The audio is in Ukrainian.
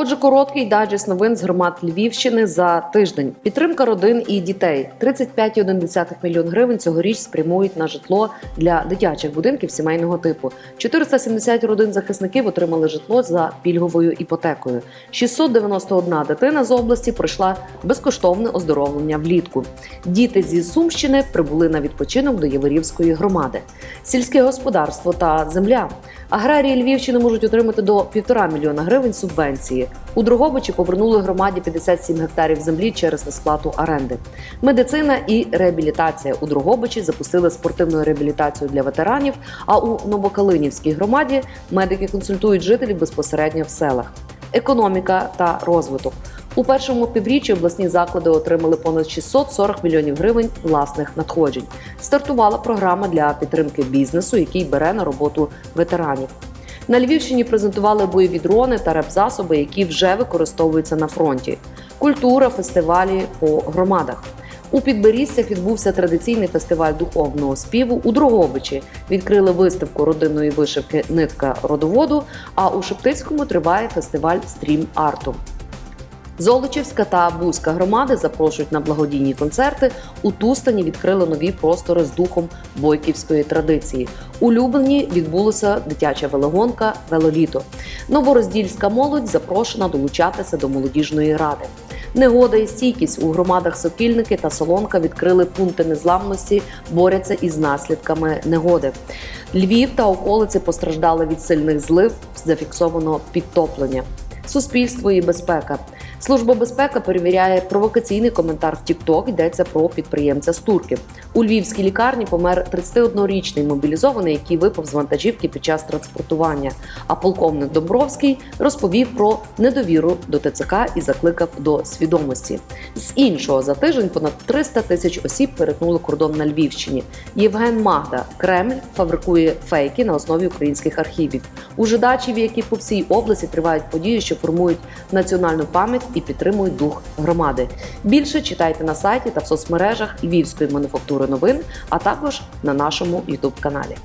Отже, короткий дайджест новин з громад Львівщини за тиждень. Підтримка родин і дітей. 35,1 мільйон гривень цьогоріч спрямують на житло для дитячих будинків сімейного типу. 470 родин захисників отримали житло за пільговою іпотекою. 691 дитина з області пройшла безкоштовне оздоровлення влітку. Діти зі Сумщини прибули на відпочинок до Яворівської громади. Сільське господарство та земля. Аграрії Львівщини можуть отримати до півтора мільйона гривень субвенції. У Дрогобичі повернули громаді 57 гектарів землі через несплату оренди. Медицина і реабілітація у Дрогобичі запустили спортивну реабілітацію для ветеранів. А у Новокалинівській громаді медики консультують жителів безпосередньо в селах. Економіка та розвиток. У першому півріччі обласні заклади отримали понад 640 мільйонів гривень власних надходжень. Стартувала програма для підтримки бізнесу, який бере на роботу ветеранів. На Львівщині презентували бойові дрони та реп-засоби, які вже використовуються на фронті. Культура, фестивалі по громадах. У Підберіссях відбувся традиційний фестиваль духовного співу. У Дрогобичі відкрили виставку родинної вишивки Нитка родоводу. А у Шептицькому триває фестиваль стрім арту. Золочівська та Бузька громади запрошують на благодійні концерти. У Тустані відкрили нові простори з духом бойківської традиції. У Люблені відбулася дитяча велогонка Велоліто. Новороздільська молодь запрошена долучатися до молодіжної ради. Негода і стійкість у громадах Сокільники та Солонка відкрили пункти незламності, борються із наслідками негоди. Львів та околиці постраждали від сильних злив, зафіксовано підтоплення. Суспільство і безпека. Служба безпеки перевіряє провокаційний коментар в TikTok, Йдеться про підприємця з турки. У львівській лікарні помер 31-річний мобілізований, який випав з вантажівки під час транспортування. А полковник Домбровський розповів про недовіру до ТЦК і закликав до свідомості. З іншого за тиждень понад 300 тисяч осіб перетнули кордон на Львівщині. Євген Магда Кремль фабрикує фейки на основі українських архівів. У Жидачеві, які по всій області тривають події, що формують національну пам'ять і підтримують дух громади. Більше читайте на сайті та в соцмережах Львівської мануфактури новин, а також на нашому Ютуб каналі.